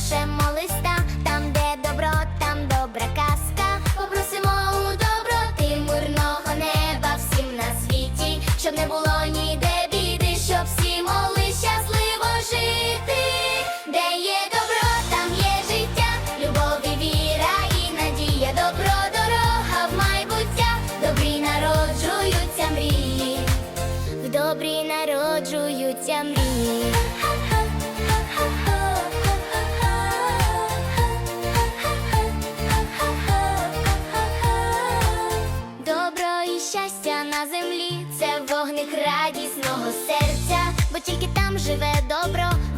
Підпишемо листа, там, де добро, там добра казка. Попросимо у доброти мурного неба всім на світі, щоб не було ніде біди, щоб всі моли щасливо жити. Де є добро, там є життя, любов і віра і надія, добро, дорога в майбуття, добрі народжуються мрії, добрі народжуються мрії. Радісного серця, бо тільки там живе добро.